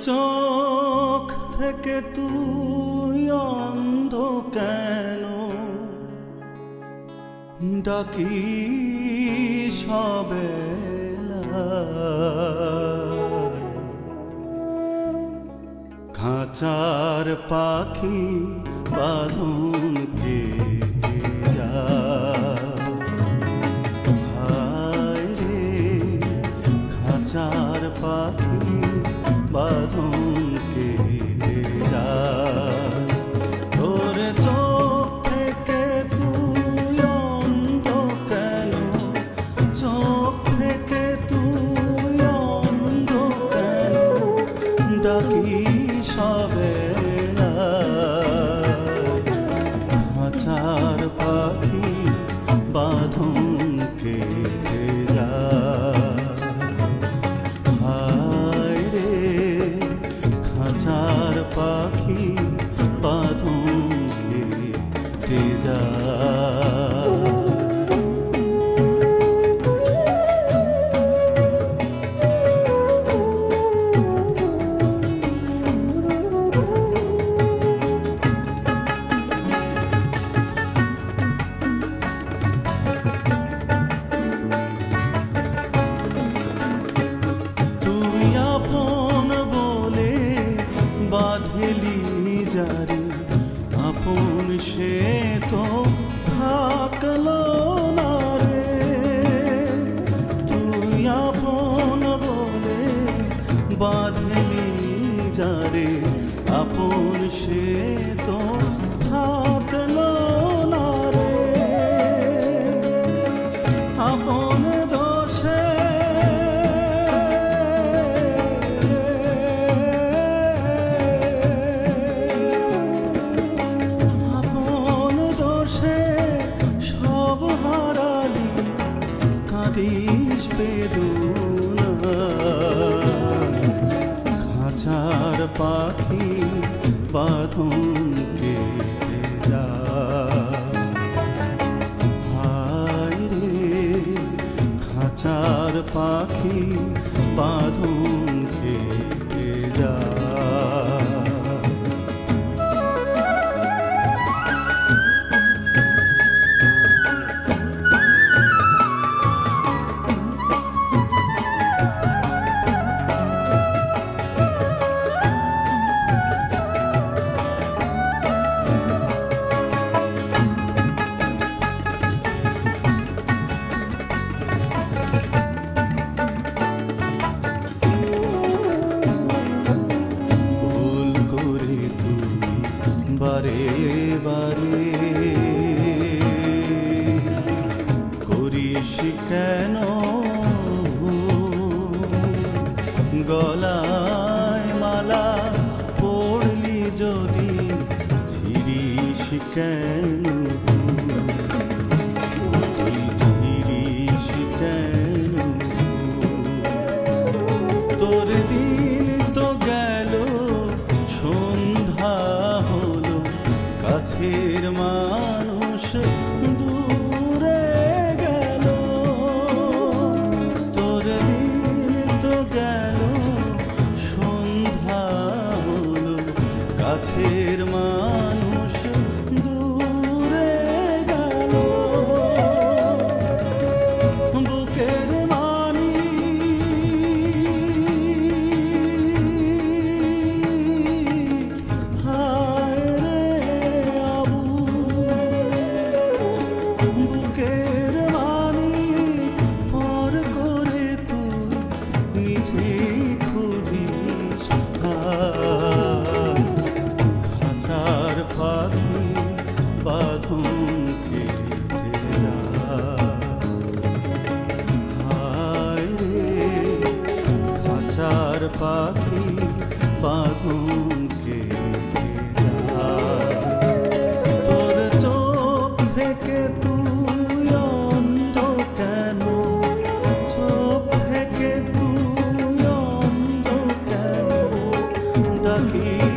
চোখ থেকে তুই অন্ধ কেন? ডাকি সবে খাঁচার পাখি বাঁধন সবে বাঁধেলি যারে আপন সে তো থাকল না রে। তুই আপন বলে বাঁধেলি যারে আপন সে তো থাকল না রে। আপন খাঁচার পাখি বাঁধন যা খাঁচার পাখি বাঁধন বারে বারে। করিস কেন গলায় মালা পড়লি যদি ছিড়িস কেন me. aquí.